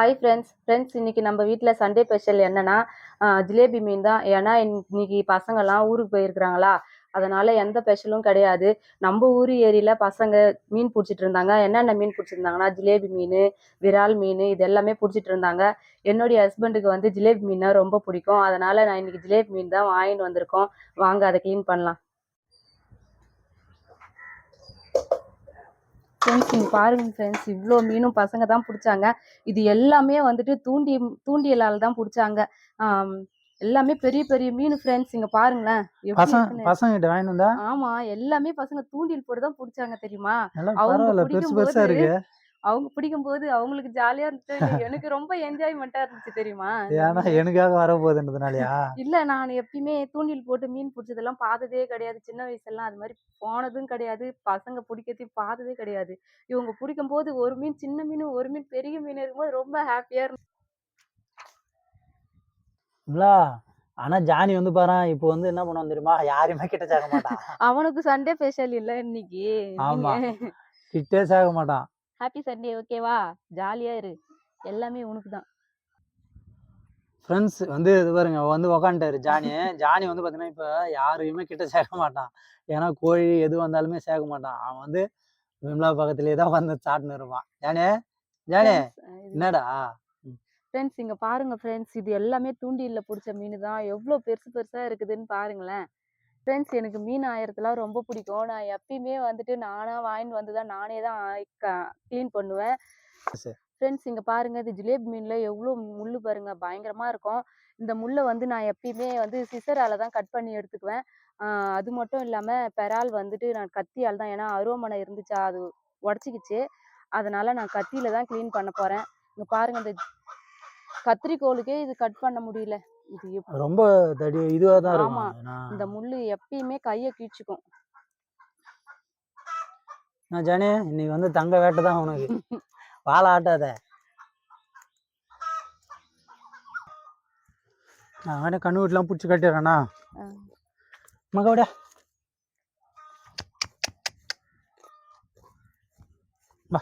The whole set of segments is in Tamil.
ஹாய் ஃப்ரெண்ட்ஸ் ஃப்ரெண்ட்ஸ் இன்னைக்கு நம்ம வீட்டில் சண்டே ஸ்பெஷல் என்னன்னா ஜிலேபி மீன் தான். ஏன்னா இன்னைக்கு பசங்கெல்லாம் ஊருக்கு போயிருக்கிறாங்களா? அதனால எந்த ஸ்பெஷலும் கிடையாது. நம்ம ஊர் ஏரியில் பசங்க மீன் பிடிச்சிட்டு இருந்தாங்க. என்னென்ன மீன் பிடிச்சிருந்தாங்கன்னா ஜிலேபி மீன் விரால் மீன் இது எல்லாமே பிடிச்சிட்டு இருந்தாங்க. என்னுடைய ஹஸ்பண்டுக்கு வந்து ஜிலேபி மீன்னா ரொம்ப பிடிக்கும். அதனால நான் இன்னைக்கு ஜிலேபி மீன் தான் வாங்கிட்டு வந்திருக்கோம். வாங்க அதை க்ளீன் பண்ணலாம். ஃப்ரெண்ட்ஸ் இங்கே பாருங்க ஃப்ரெண்ட்ஸ் இவ்வளோ மீனும் பசங்க தான் பிடிச்சாங்க. இது எல்லாமே வந்துட்டு தூண்டி தூண்டியலால் தான் பிடிச்சாங்க. எல்லாமே பெரிய பெரிய மீன் ஃப்ரெண்ட்ஸ் இங்க பாருங்களேன். பசங்க ஆமா எல்லாமே பசங்க தூண்டில் போட்டு தான் பிடிச்சாங்க தெரியுமா? அவங்க பெருசு பெருசா இருக்கு. அவங்க பிடிக்கும் போது அவங்களுக்கு ஜாலியா இருந்துச்சு எனக்கு ரொம்ப என்ஜாய்மெண்டா இருந்துச்சு தெரியுமா? ஏன்னா. எனக்காக வர போகுதுன்றதுனாலயா இல்ல நான் எப்பயுமே தூண்டில் போட்டு மீன் பிடிச்சதெல்லாம் பார்த்ததே கிடையாது. சின்ன வயசுலாம் அது மாதிரி போனதும் கிடையாது. பசங்க பிடிக்கிறதையும் பார்த்ததே கிடையாது. இவங்க பிடிக்கும் போது ஒரு மீன் சின்ன மீன் ஒரு மீன் பெரிய மீன் இருக்கும்போது ரொம்ப ஹாப்பியா இருந்துச்சு ஆனா ஜானி வந்து பாரு இப்போ வந்து என்ன பண்ணுவான் தெரியுமா? யாரையுமே கிட்ட சேர்க்க மாட்டான். அவனுக்கு சண்டே ஸ்பெஷல் இல்ல இன்னைக்கு. ஆமா. கிட்டே சேர்க்க மாட்டான். ஹாப்பி சண்டே ஓகேவா ஜாலியா இரு. எல்லாமே உனக்கு தான். ஃப்ரெண்ட்ஸ் வந்து இது பாருங்க வந்து உக்காந்துட்டாரு ஜானி. ஜானி வந்து பாத்தீங்கன்னா இப்ப யாரையுமே கிட்ட சேர்க்க மாட்டான். ஏன்னா கோழி எது வந்தாலுமே சேர்க்க மாட்டான். அவன் வந்து விம்லா பக்கத்துலயே தான் வந்து சாட்டுன்னு இருப்பான். ஜானி ஜானி என்னடா? ஃப்ரெண்ட்ஸ் இங்க பாருங்க ஃப்ரெண்ட்ஸ் இது எல்லாமே தூண்டில்ல பிடிச்ச மீன் தான். எவ்வளோ பெருசு பெருசா இருக்குதுன்னு பாருங்களேன். ஃப்ரெண்ட்ஸ் எனக்கு மீன் ஆயிரத்துலாம் ரொம்ப பிடிக்கும். நான் எப்பயுமே வந்துட்டு நானா வாங்கிட்டு வந்து தான் நானே தான் க்ளீன் பண்ணுவேன். ஃப்ரெண்ட்ஸ் இங்க பாருங்க இது ஜிலேபி மீன்ல எவ்வளோ முள்ளு பாருங்க பயங்கரமா இருக்கும். இந்த முள்ளை வந்து நான் எப்பயுமே வந்து சிசரால தான் கட் பண்ணி எடுத்துக்குவேன். அது மட்டும் இல்லாம பெறால் வந்துட்டு நான் கத்தியால் தான் ஏன்னா அருவமனை இருந்துச்சா அது உடச்சிக்கிச்சு. அதனால நான் கத்தியில தான் க்ளீன் பண்ண போறேன். இங்க பாருங்க இந்த கத்திரிக்கோலுக்கே இது கட் பண்ண முடியல. இது ரொம்ப தடி இதுவா தான். இருக்கும் இந்த முள்ளு எப்பயுமே கைய கீழ்ச்சிக்கும். நான் ஜானி இன்னைக்கு வந்து தங்க வேட்டை தான் உனக்கு. வாழை ஆட்டாத. நான் வேணா கண்ணு வீட்டுலாம் பிடிச்சி கட்டிடுறேண்ணா மக விட. வா.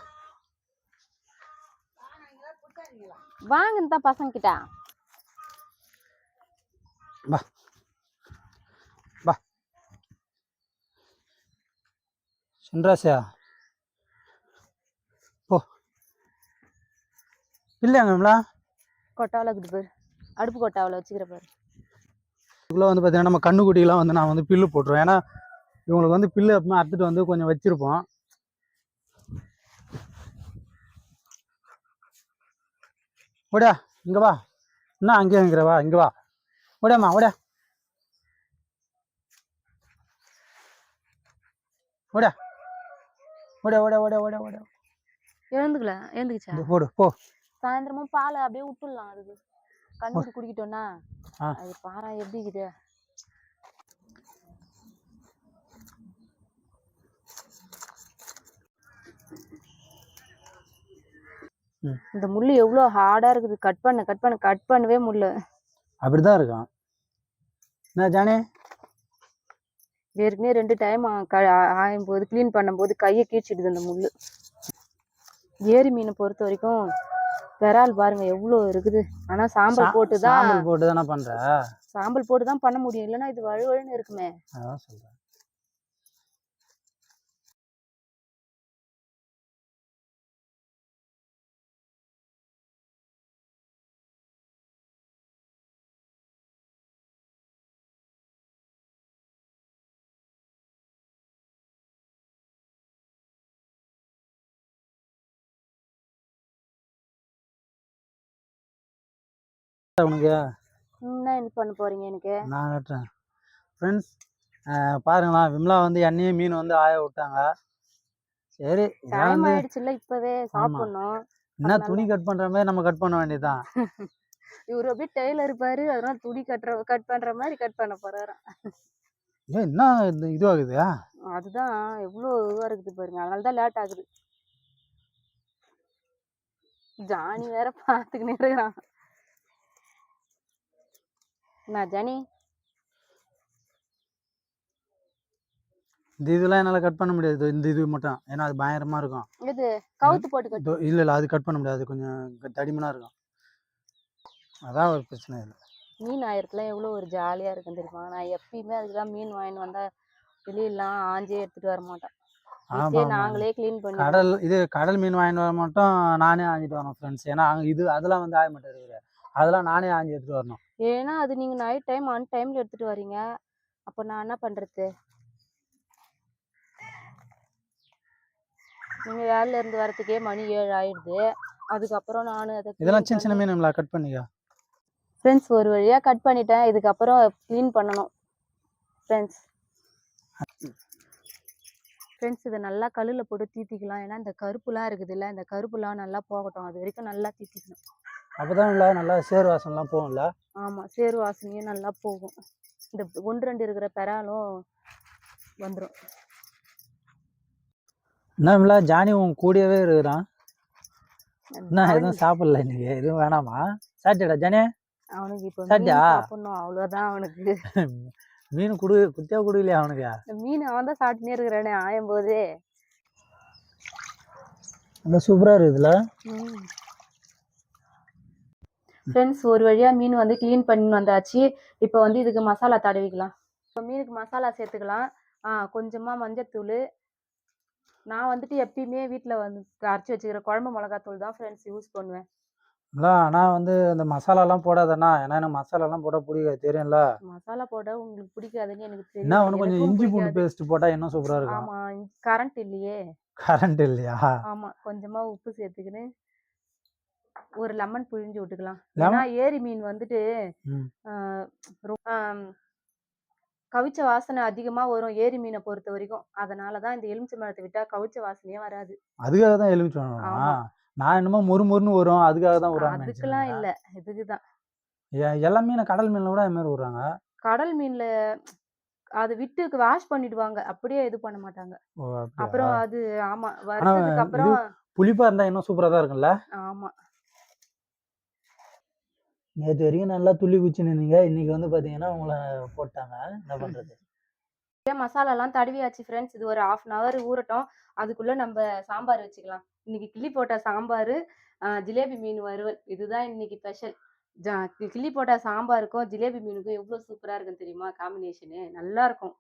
வாங்க தான் பசங்க கிட்ட வா வா சென்றாசியா? போ. இல்லையாங்க மேம்லா? கொட்டாவில் இருக்குது பாரு அடுப்பு கொட்டாவில் வச்சுக்கிற பாரு. இதுக்குள்ளே வந்து பார்த்தீங்கன்னா நம்ம கண்ணுக்குட்டிலாம் வந்து நான் வந்து பில்லு போட்டுருவேன். ஏன்னா இவங்களுக்கு வந்து பில்லு எப்பவுமே அறுத்துட்டு வந்து கொஞ்சம் வச்சிருப்போம். ஓடியா இங்க வா. என்ன அங்கேயே இருக்கிற வா இங்க வா. ஓடியாம்மா ஓடியா ஓடியா ஓடியா ஓடியா ஓடியா ஓடியா ஓடியா எழுந்துக்கல எழுந்துக்குச்சா? போடு போ. சாயந்தரமும் பாலை அப்படியே விட்டுடலாம் அதுக்கு. கண்ணூடி குடிக்கிட்டோம்னா. அது பாரா எப்படி இருக்குது. இந்த முள்ளு எவ்வளோ ஹார்டா இருக்குது. கட் பண்ண கட் பண்ண கட் பண்ணவே முடியல அப்படிதான் இருக்கான். என்ன ஜானே? ஏற்கனவே ரெண்டு டைம் ஆயும் போது க்ளீன் பண்ணும்போது கையை கீழ்ச்சிடுது அந்த முள்ளு. ஏரி மீனை பொறுத்த வரைக்கும் விரால் பாருங்க எவ்வளோ இருக்குது. ஆனா சாம்பல் போட்டு தான் சாம்பல் போட்டு தானே பண்ற? சாம்பல் போட்டு தான் பண்ண முடியும். இல்லைன்னா இது வழுவழுன்னு இருக்குமே. அதான் சொல்றேன். உனக்கு? என்ன என்ன பண்ண போறீங்க எனக்கு? நான் கட்டுறேன் ஃப்ரெண்ட்ஸ் பாருங்களா விம்லா வந்து எண்ணெயும் மீன் வந்து ஆய விட்டாங்க. சரி இதெல்லாம் டைம் வந்து ஆயிடுச்சுல்ல இப்பவே சாப்பிடணும். என்ன துணி கட் பண்ற மாதிரி நம்ம கட் பண்ண வேண்டியதுதான். இவரு அப்படியே டெய்லர் இருப்பாரு அதனால துணி கட்டுற கட் பண்ற மாதிரி கட் பண்ண போறாராம் ஏன் என்ன இது இதுவாகுது? அதுதான் எவ்வளோ இதுவா இருக்குது பாருங்க. அதனால தான் லேட் ஆகுது. ஜானி வேற பாத்துக்கினே இருக்கிறான். நான் ஜானி? இந்த இதெல்லாம் என்னால கட் பண்ண முடியாது இந்த இது மட்டும். ஏன்னா அது பயங்கரமா இருக்கும். இது கவுத்து போட்டு இதோ இல்ல இல்ல அது கட் பண்ண முடியாது. அது கொஞ்சம் க- தடிமனா இருக்கும். அதான் ஒரு பிரச்சனை இல்லை மீன் ஆயிரத்துலாம் எவ்வளோ ஒரு ஜாலியாக இருக்கும் தெரியுமா? நான் எப்பயுமே அதுக்கு தான் மீன் வாங்கிட்டு வந்தால் வெளியெல்லாம் ஆஞ்சே எடுத்துகிட்டு வர மாட்டேன். நாங்களே க்ளீன் பண்ணி கடல் இது கடல் மீன் வாங்கிட்டு வர மட்டும். நானே ஆஞ்சிட்டு வரணும் ஃப்ரெண்ட்ஸ் ஏன்னா இது அதெல்லாம் வந்து ஆய மாட்டேன் அதெல்லாம் நானே ஆஞ்சி எடுத்துட்டு வரணும். ஏன்னா அது நீங்கள் நைட் டைம் அன் டைமில் எடுத்துகிட்டு வரீங்க. அப்போ நான் என்ன பண்ணுறது நீங்கள் வேலையில இருந்து வரதுக்கே மணி ஏழு ஆயிடுது. அதுக்கப்புறம் நான் அதை இதெல்லாம் சின்ன சின்ன மீன் கட் பண்ணிக்க? ஃப்ரெண்ட்ஸ் ஒரு வழியாக கட் பண்ணிட்டேன். இதுக்கப்புறம் க்ளீன் பண்ணணும். ஃப்ரெண்ட்ஸ் ஃப்ரெண்ட்ஸ் இதை நல்லா கல்லில் போட்டு தீத்திக்கலாம். ஏன்னா இந்த கருப்புலாம் இருக்குதுல்ல இந்த கருப்புலாம் நல்லா போகட்டும். அது வரைக்கும் நல்லா தீத்திக்கணும். அப்பதான் இல்ல நல்லா சேர் வாசம்லாம் போகும்ல? ஆமாம் சேறு வாசனையும் நல்லா போகும். இந்த ஒன்று ரெண்டு இருக்கிற பெறாலும் வந்துடும் என்ன இல்ல ஜானி உன் கூடவே இருக்கிறான். என்ன எதுவும் சாப்பிடல இன்னைக்கு? எதுவும் வேணாமா? சாப்பிட்டா ஜானி? அவனுக்கு இப்போ மீன் சாப்பிட்டியா? சாப்பிடணும் அவ்வளோதான் அவனுக்கு. மீன் குடு குத்தியா குடுக்கலையா அவனுக்கு? மீன் அவன் தான் சாப்பிட்டுனே இருக்கிறானே ஆயும் போதே நல்லா சூப்பரா இருக்குதுல? ஃப்ரெண்ட்ஸ் ஒரு வழியாக மீன் வந்து க்ளீன் பண்ணி வந்தாச்சு. இப்போ வந்து இதுக்கு மசாலா தடவிக்கலாம். இப்போ மீனுக்கு மசாலா சேர்த்துக்கலாம். ஆ கொஞ்சமாக மஞ்சத்தூள். நான் வந்துட்டு எப்பயுமே வீட்டில் வந்து அரைச்சி வச்சுக்கிற குழம்பு மிளகாத்தூள் தான் ஃப்ரெண்ட்ஸ் யூஸ் பண்ணுவேன். இல்ல ஆனா வந்து இந்த மசாலாலாம் போடாதண்ணா. ஏன்னா எனக்கு மசாலாலாம் போட பிடிக்காது. தெரியும்ல? மசாலா போட உங்களுக்கு பிடிக்காதுன்னு எனக்கு தெரியும். என்ன ஒன்று கொஞ்சம் இஞ்சி பூண்டு. பேஸ்ட் போட்டா இன்னும் சூப்பரா இருக்கும். ஆமா கரண்ட் இல்லையே. கரண்ட் இல்லையா? ஆமா கொஞ்சமா உப்பு சேர்த்துக்கின்னு. ஒரு லெமன் புழிஞ்சு விட்டுக்கலாம்? ஏன்னா ஏரி மீன் வந்துட்டு கவிச்ச வாசனை அதிகமா வரும் ஏரி மீனை பொறுத்த வரைக்கும். அதனாலதான் இந்த எலுமிச்சை மரத்தை விட்டா கவிச்ச வாசனையே வராது. அதுக்காக தான் எலுமிச்சை ஆமா. நான் என்னமோ மொறு மொறுன்னு வரும். அதுக்காக தான் விடுறாங்க அதுக்கெல்லாம் இல்ல. இதுக்குதான் எல்லாமே நான் கடல் மீன்ல கூட அது மாதிரி விடுறாங்க? கடல் மீன்ல அது விட்டு வாஷ் பண்ணிடுவாங்க. அப்படியே இது பண்ண மாட்டாங்க? அப்புறம் அது ஆமா வறுத்ததுக்கு அப்புறம் புளிப்பா இருந்தா இன்னும் சூப்பரா தான் இருக்கும்ல? ஆமா. நேற்று வரைக்கும் நல்லா துள்ளி குச்சி நின்னீங்க இன்னைக்கு வந்து பார்த்தீங்கன்னா உங்களை போட்டாங்க. என்ன பண்றது? மசாலாலாம் தடவியாச்சு ஃப்ரெண்ட்ஸ் இது ஒரு ஆஃப் அன் ஹவர் ஊறட்டும். அதுக்குள்ளே நம்ம சாம்பார் வச்சுக்கலாம். இன்னைக்கு கிள்ளி போட்ட சாம்பார் ஜிலேபி மீன் வறுவல். இதுதான் இன்னைக்கு ஸ்பெஷல் ஜா கிள்ளி போட்ட சாம்பாருக்கும் ஜிலேபி மீனுக்கும் எவ்வளோ சூப்பராக இருக்குன்னு தெரியுமா? காம்பினேஷனு நல்லா இருக்கும்.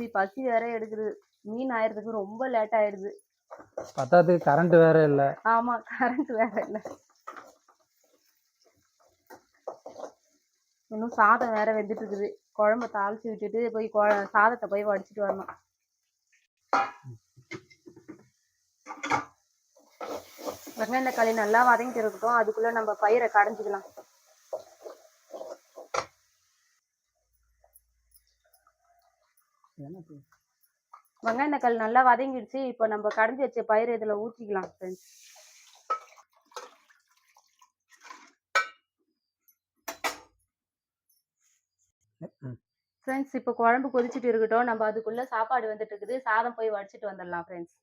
பசி பசி வேற எடுக்குது. மீன் ஆயிரத்துக்கு ரொம்ப லேட் ஆயிடுது. பத்தாத்துக்கு கரண்ட் வேற இல்ல. ஆமா கரண்ட் வேற இல்ல. இன்னும் சாதம் வேற வெந்துட்டு இருக்குது குழம்ப தாளிச்சு விட்டுட்டு போய் சாதத்தை போய் வடிச்சிட்டு வரணும். வெங்காயம் தக்காளி நல்லா வதங்கிட்டு இருக்கட்டும். அதுக்குள்ள நம்ம பயிரை கடைஞ்சிக்கலாம். வெங்காயம் தக்காளி நல்லா வதங்கிடுச்சு. இப்போ நம்ம கடைஞ்சி வச்ச பயிரை இதுல ஊற்றிக்கலாம் ஃப்ரெண்ட்ஸ். ஃப்ரெண்ட்ஸ் இப்போ குழம்பு கொதிச்சிட்டு இருக்கட்டும். நம்ம அதுக்குள்ள சாப்பாடு வந்துட்டு இருக்குது. சாதம் போய் வடிச்சிட்டு வந்துடலாம் ஃப்ரெண்ட்ஸ்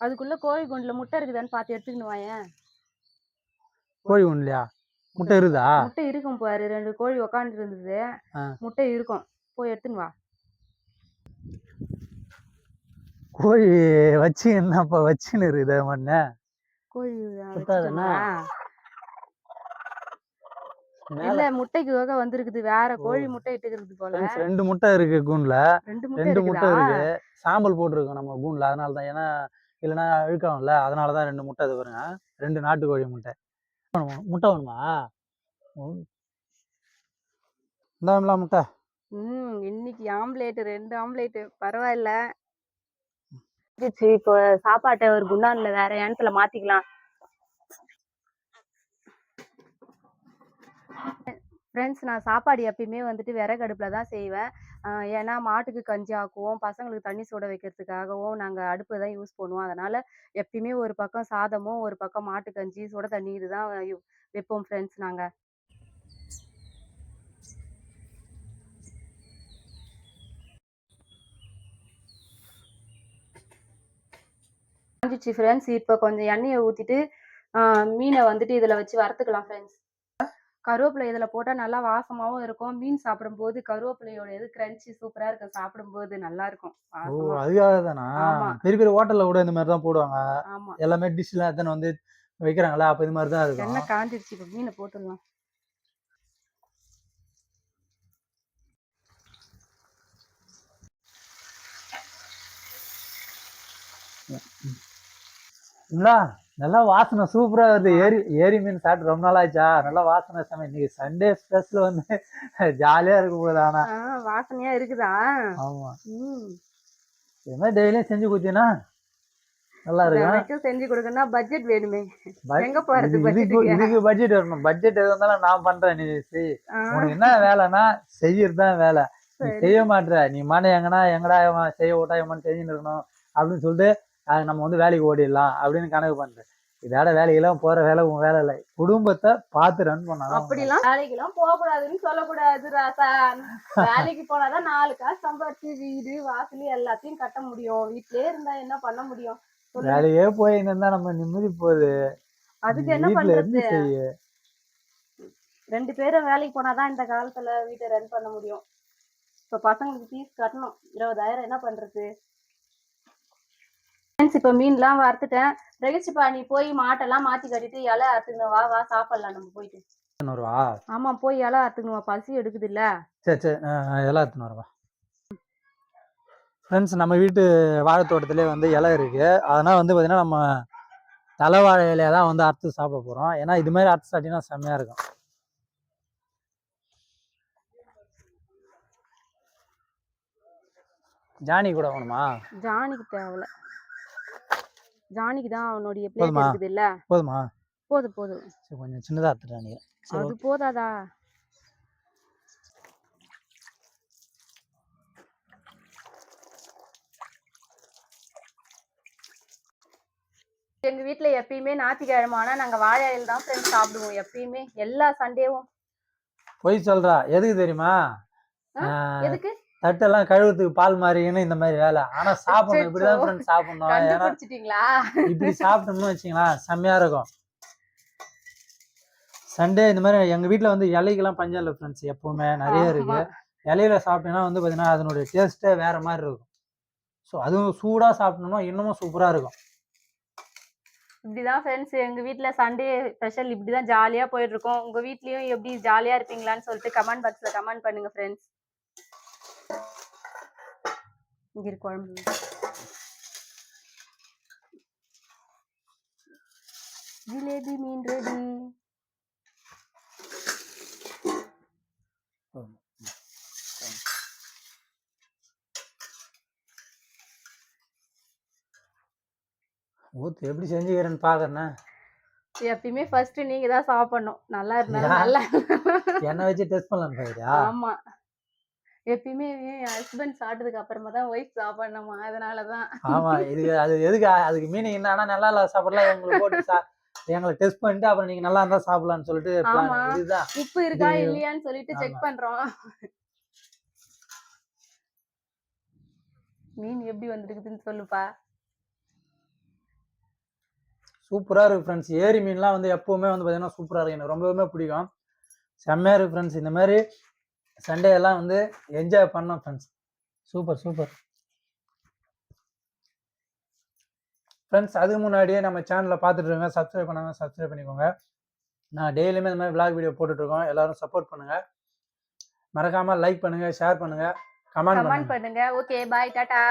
அதுக்குள்ள கோழி குண்டுல முட்டை இருக்குதான்னு பார்த்து எடுத்துக்கணும் வாயேன். கோழி ஒண்ணுலையா முட்டை இருக்குதா? முட்டை இருக்கும் பாரு ரெண்டு கோழி உக்காந்துட்டு இருந்தது. ஆ. முட்டை இருக்கும். போய் எடுத்துன்னு வா. கோழி வச்சு என்னப்பா வச்சுன்னு இருக்குது மண்ண கோழி? இல்ல முட்டைக்கு வகை வந்திருக்குது. வேற கோழி முட்டை இட்டுக்கிறது போல. ரெண்டு முட்டை இருக்கு கூண்ல ரெண்டு முட்டை முட்டை இருக்கு. சாம்பல் போட்டிருக்கோம் நம்ம கூண்ல அதனால தான். ஏன்னா இல்லைன்னா அழுக்காகும்ல அதனால தான் ரெண்டு முட்டை இது பாருங்க. ரெண்டு நாட்டுக்கோழி முட்டை. வேணுமா? முட்டை வேணுமா? இந்தாங்களா முட்டை. ம் இன்னைக்கு ஆம்லேட் ரெண்டு ஆம்லேட் பரவாயில்ல. இப்போ சாப்பாட்டை ஒரு குண்டான்ல வேற இடத்துல மாத்திக்கலாம். ஃப்ரெண்ட்ஸ் நான் சாப்பாடு எப்பயுமே வந்துட்டு விறகு அடுப்பில் தான் செய்வேன். ஏன்னா மாட்டுக்கு கஞ்சி ஆக்குவோம் பசங்களுக்கு தண்ணி சூட வைக்கிறதுக்காகவும் நாங்கள் அடுப்பு தான் யூஸ் பண்ணுவோம். அதனால் எப்பயுமே ஒரு பக்கம் சாதமும் ஒரு பக்கம் மாட்டு கஞ்சி சுட தண்ணி இதுதான் வைப்போம் ஃப்ரெண்ட்ஸ் நாங்கள் காஞ்சிச்சு ஃப்ரெண்ட்ஸ் இப்போ கொஞ்சம் எண்ணெயை ஊற்றிட்டு மீனை வந்துட்டு இதில் வச்சு வறுத்துக்கலாம் ஃப்ரெண்ட்ஸ் கருவேப்பிலை இதில் போட்டால் நல்லா வாசமாகவும் இருக்கும். மீன் சாப்பிடும்போது கருவேப்பிலையோட இது கிரன்ச்சி சூப்பராக இருக்கும் சாப்பிடும்போது நல்லா இருக்கும் அதுக்காக தானா. பெரிய பெரிய ஹோட்டல்ல கூட இந்த மாதிரி தான் போடுவாங்க எல்லாமே டிஷ்லாம் எத்தனை வந்து வைக்கிறாங்களா? அப்போ இது மாதிரி தான் இருக்கும். எண்ணெய் காஞ்சிருச்சு. இப்போ மீனை போட்டுடலாம். இல்ல நல்லா வாசனை சூப்பரா வருது. ஏரி ஏரி மீன் சாப்பிட்டு ரொம்ப நாள் ஆச்சா நல்லா வாசனை செம. இன்னைக்கு சண்டே ஸ்பெஷல் வந்து ஜாலியா இருக்கும் போது ஆனா. ஆ வாசனையாக இருக்குதா? ஆமா. மாதிரி டெய்லியும் செஞ்சு கொடுத்தீங்கன்னா நல்லா இருக்கும் எனக்கும் செஞ்சு கொடுக்கணும்னா பட்ஜெட் வேணுமே. எங்க போறது இது- இதுக்கு பட்ஜெட் வரணும். பட்ஜெட் எது வந்தாலும் நான் பண்றேன் நீ செய். உனக்கு என்ன வேலைன்னா செய்யறது தான் வேலை. நீ. செய்ய மாட்ற. நீ மன எங்கன்னா எங்கடா இவன் செய்ய விட்டா இவன் செஞ்சுன்னு இருக்கணும் அப்படின்னு சொல்லிட்டு நம்ம வந்து வேலைக்கு ஓடிடலாம் அப்படின்னு கணக்கு பண்ற இதோட வேலைக்கெல்லாம் போற வேலை உன் வேலை இல்லை. குடும்பத்தை பார்த்து ரன் பண்ணாதான். அப்படிலாம் வேலைக்கெல்லாம் போக கூடாதுன்னு சொல்லக்கூடாது ராசா. வேலைக்கு போனாதான் நாலு காசு சம்பாரிச்சு வீடு வாசல் எல்லாத்தையும் கட்ட முடியும். வீட்லயே இருந்தா என்ன பண்ண முடியும். வேலையே போய் இருந்தா நம்ம நிம்மதி போகுது. அதுக்கு என்ன பண்றது? ரெண்டு பேரும் வேலைக்கு போனாதான் இந்த காலத்துல வீட்டை ரன் பண்ண முடியும். இப்ப பசங்களுக்கு ஃபீஸ் கட்டணும். இருபதாயிரம் என்ன பண்றது? ஃப்ரெண்ட்ஸ் இப்போ மீன்லாம் வறுத்துட்டேன். ரெகிஸ்ட்ரிப்பா நீ போய் மாட்டெல்லாம் மாத்தி கட்டிட்டு இலை அறுத்துக்கணும் வா வா சாப்பிடலாம் நம்ம போயிட்டு. ரூபா ஆமா போய் இலை அறுத்துக்கணும் பசி எடுக்குது இல்ல. சரி சரி. எடுத்துன்னு வரவா. ஃப்ரெண்ட்ஸ் நம்ம வீட்டு வாழைத்தோட்டத்திலே வந்து இலை இருக்கு. அதனால் வந்து பார்த்தீங்கன்னா நம்ம தலைவாழை இலையை தான் வந்து அறுத்து சாப்பிட போகிறோம் ஏன்னா இது மாதிரி அறுத்து சாப்பிட்டீங்கன்னா செம்மையாக இருக்கும். ஜானி கூட வேணுமா ஜானிக்கு தேவையில்ல. ஜானிக்கு தான் அவனுடைய பிளேட்? இருக்குது இல்ல போதுமா? போதும் போதும் கொஞ்சம் சின்னதாக அறுத்துட்டாங்க சரி அது போதாதா? எங்க வீட்ல எப்பயுமே ஞாயிற்றுக்கிழமை ஆனா நாங்க வாழை இலையில தான் ஃப்ரெண்ட்ஸ் சாப்பிடுவோம் எப்பயுமே. எல்லா சண்டேவும் பொய் சொல்கிறா எதுக்கு தெரியுமா? எதுக்கு? தட்டெல்லாம் கழுவுறதுக்கு பால் மாறிங்கன்னு இந்த மாதிரி வேலை. ஆனால் சாப்பிடணும். இப்படி தான் அச்சச்சோ. ஃப்ரெண்ட்ஸ் சாப்பிடணும். ஏன்னா இப்படி சாப்பிட்டோம்னு வச்சுங்களேன் செம்மையா இருக்கும். சண்டே இந்த மாதிரி எங்க வீட்ல வந்து இலைக்கெல்லாம் பஞ்சம் இல்லை ஃப்ரெண்ட்ஸ் எப்பவுமே. நிறைய இருக்கு. இலையில சாப்பிட்டீங்கன்னா வந்து பாத்தீங்கன்னா அதனுடைய டேஸ்ட்டே வேற மாதிரி இருக்கும். ஸோ அதுவும் சூடா சாப்பிட்டோம்னா இன்னமும் சூப்பரா இருக்கும். இப்படிதான் ஃப்ரெண்ட்ஸ் எங்க வீட்ல சண்டே ஸ்பெஷல் இப்படிதான் ஜாலியா போயிட்டு இருக்கோம். உங்க வீட்லயும் எப்படி ஜாலியா இருப்பீங்களான்னு சொல்லிட்டு கமெண்ட் பாக்ஸ்ல கமெண்ட் பண்ணுங்க ஃப்ரெண்ட்ஸ் இங்க குழம்பு. ஜிலேபி மீன் ரெடி. ஊத்து எப்படி செஞ்சுக்கிறேன்னு பாக்குறேன்னா எப்பயுமே ஃபர்ஸ்ட் நீங்க தான் சாப்பிடணும். நல்லா இருந்தாலும் யா? நல்லா எண்ணெய் வச்சு டெஸ்ட் பாக்குறியா? ஆமா. எப்பயுமே என் ஹஸ்பண்ட் சாப்பிட்டதுக்கு அப்புறமா தான் ஒய்ஃப் சாப்பிடணுமா? அதனாலதான். ஆமா இதுக்கு அது எதுக்கு அதுக்கு மீனிங் என்னன்னா நல்லா இல்ல சாப்பிடலாம் எங்களுக்கு போட்டு சா எங்களை டெஸ்ட் பண்ணிட்டு அப்புறம் நீங்க நல்லா இருந்தா சாப்பிடலாம்னு சொல்லிட்டு. இதுதான். உப்பு இருக்கா இது- இல்லையான்னு சொல்லிட்டு செக். பண்றோம். மீன் எப்படி வந்திருக்குதுன்னு சொல்லுப்பா. சூப்பராக இருக்குது ஃப்ரெண்ட்ஸ் ஏரி மீன்லாம் வந்து எப்போவுமே வந்து பார்த்தீங்கன்னா சூப்பராக இருக்கும் எனக்கு ரொம்பவுமே பிடிக்கும். செம்மையாக இருக்குது ஃப்ரெண்ட்ஸ் இந்த மாதிரி சண்டே எல்லாம் வந்து என்ஜாய் பண்ணோம் ஃப்ரெண்ட்ஸ் சூப்பர் சூப்பர் ஃப்ரெண்ட்ஸ் அதுக்கு முன்னாடியே நம்ம சேனலில் பார்த்துட்டு இருங்க சப்ஸ்கிரைப் பண்ணாங்க சப்ஸ்கிரைப் பண்ணிக்கோங்க. நான் டெய்லியுமே இந்த மாதிரி vlog வீடியோ போட்டுட்ருக்கோம் எல்லாரும் சப்போர்ட் பண்ணுங்கள் மறக்காமல் லைக் பண்ணுங்கள் ஷேர் பண்ணுங்கள் கமெண்ட் பண்ணுங்கள் பண்ணுங்க. Okay bye Tata